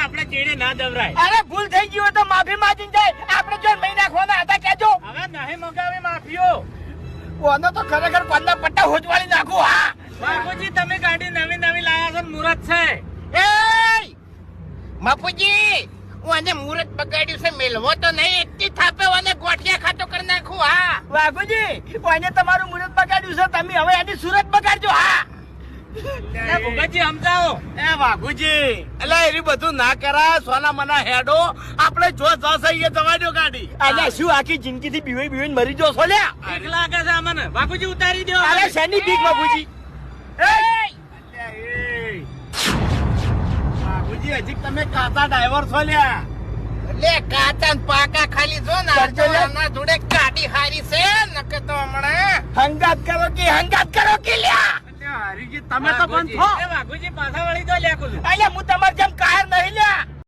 ને આપણે ચેડે ના દવરાય. અરે ભૂલ થઈ ગઈ હોય તો માફી માંગીને જાય. આપણે જો મહી નાખવાના હતા કેજો હવે નહીં મગાવી માફીઓ. ઓનો તો ખરેખર પંદર પટ્ટા હોજવાળી નાખું હા. બાપુજી તમે ગાડી નવી નવી લાયા છો મુરત છે. એ બાપુજી હું આને મુરત બગાડ્યું છે મેલવો તો નહીં એકથી થાપે અને ગોઠિયા ખાતો કરી નાખું હા. વાઘુજી આને તમારું મુરત બગાડ્યું છે તમે હવે એની સુરત બગાડજો હા. ભૂપતજી સમજાવો. એ વાઘુજી એટલે એવી બધું ના કરાય સોના મના હેડો. આપણે જો જશે જવા દો ગાડી. અલ્યા શું આખી જિંદગી થી બીવાઈ બીવાઈ મરી જો છો લ્યા? બીક લાગે છે અમને. બાપુજી ઉતારી દો. અરે શેની બીક બાપુજી બાપુજી હજી તમે કાચા ડ્રાઈવર છો લ્યા. લે કાચા પાકા ખાલી જો ને લે. જોડે ગાડી હારી છે નકે તો હમણાં હંગાત કરો કે હંગાત કરો કે લ્યા તમે તો બંધ થો. બાપુજી પાછા વળી દો લે કુછ અલ્યા હું તમારે જેમ કાયર